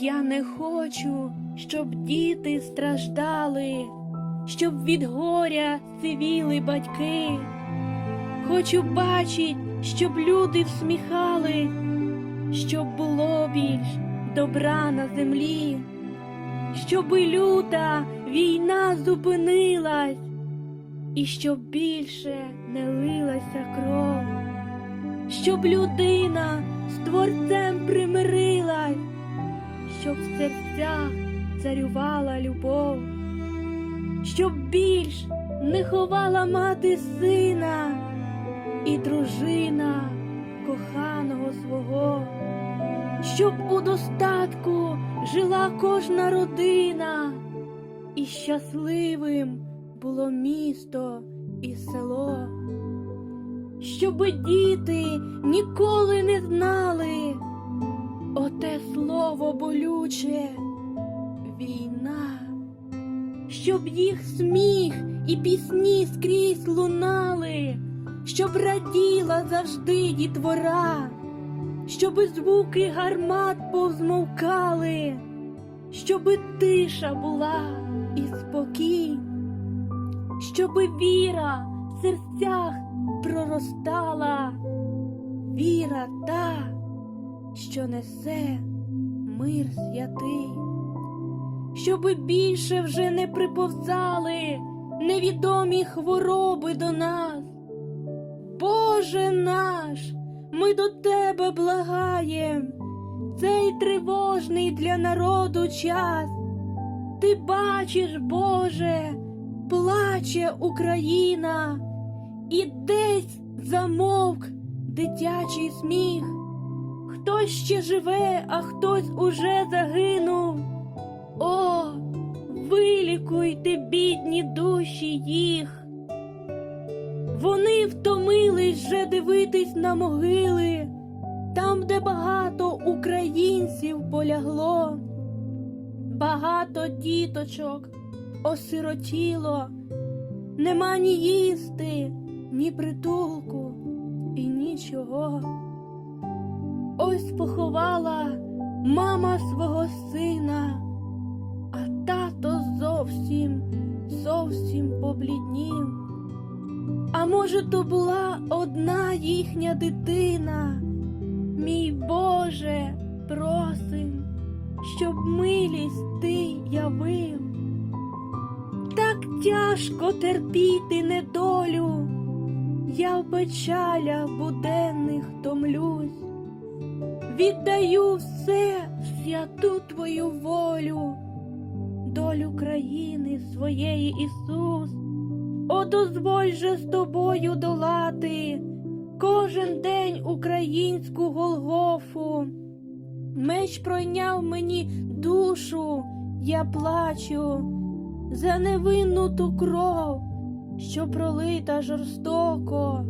Я не хочу, щоб діти страждали, щоб від горя сивіли батьки. Хочу бачить, щоб люди всміхали, щоб було більш добра на землі, щоби люта війна зупинилась, і щоб більше не лилася кров, щоб людина з творцем примирилась, щоб в серцях царювала любов, щоб більш не ховала мати сина і дружина коханого свого, щоб у достатку жила кожна родина, і щасливим було місто і село, щоби діти ніколи не знали слово болюче. Війна, щоб їх сміх і пісні скрізь лунали, щоб раділа завжди дітвора, щоби звуки гармат повзмовкали, щоби тиша була і спокій, щоби віра в серцях проростала, віра та, що несе мир святий, щоби більше вже не приповзали невідомі хвороби до нас. Боже наш, ми до Тебе благаєм, цей тривожний для народу час. Ти бачиш, Боже, плаче Україна, і десь замовк дитячий сміх. Хтось ще живе, а хтось уже загинув. О, вилікуйте, бідні душі їх. Вони втомились вже дивитись на могили, там, де багато українців полягло, багато діточок осиротіло, нема ні їсти, ні притулку і нічого. Ось поховала мама свого сина, а тато зовсім, зовсім побліднів. А може, то була одна їхня дитина. Мій Боже, просим, щоб милість ти явив. Так тяжко терпіти недолю, я в печалях буденних томлюсь, віддаю все в святу твою волю, долю країни своєї Ісус. О, дозволь же з тобою долати кожен день українську Голгофу. Меч пройняв мені душу, я плачу за невинну ту кров, що пролита жорстоко.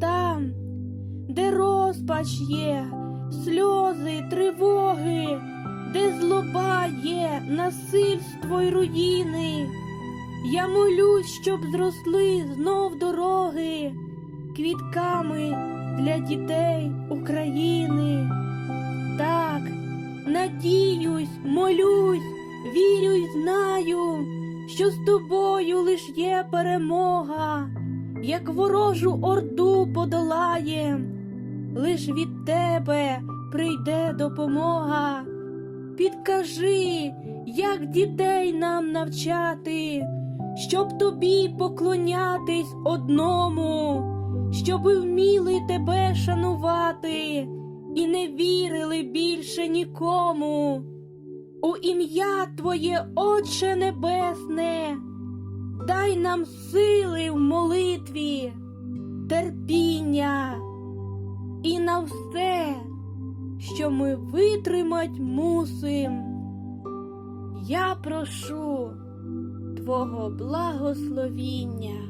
Там, де розпач є, сльози, тривоги, де злоба є, насильство й руїни. Я молюсь, щоб зросли знов дороги квітками для дітей України. Так, надіюсь, молюсь, вірю й знаю, що з тобою лиш є перемога, як ворожу орду подолає, лиш від тебе прийде допомога. Підкажи, як дітей нам навчати, щоб тобі поклонятись одному, щоби вміли тебе шанувати і не вірили більше нікому. У ім'я Твоє, Отче Небесне, дай нам сили в молитві, терпіння і на все, що ми витримать мусим. Я прошу Твого благословіння.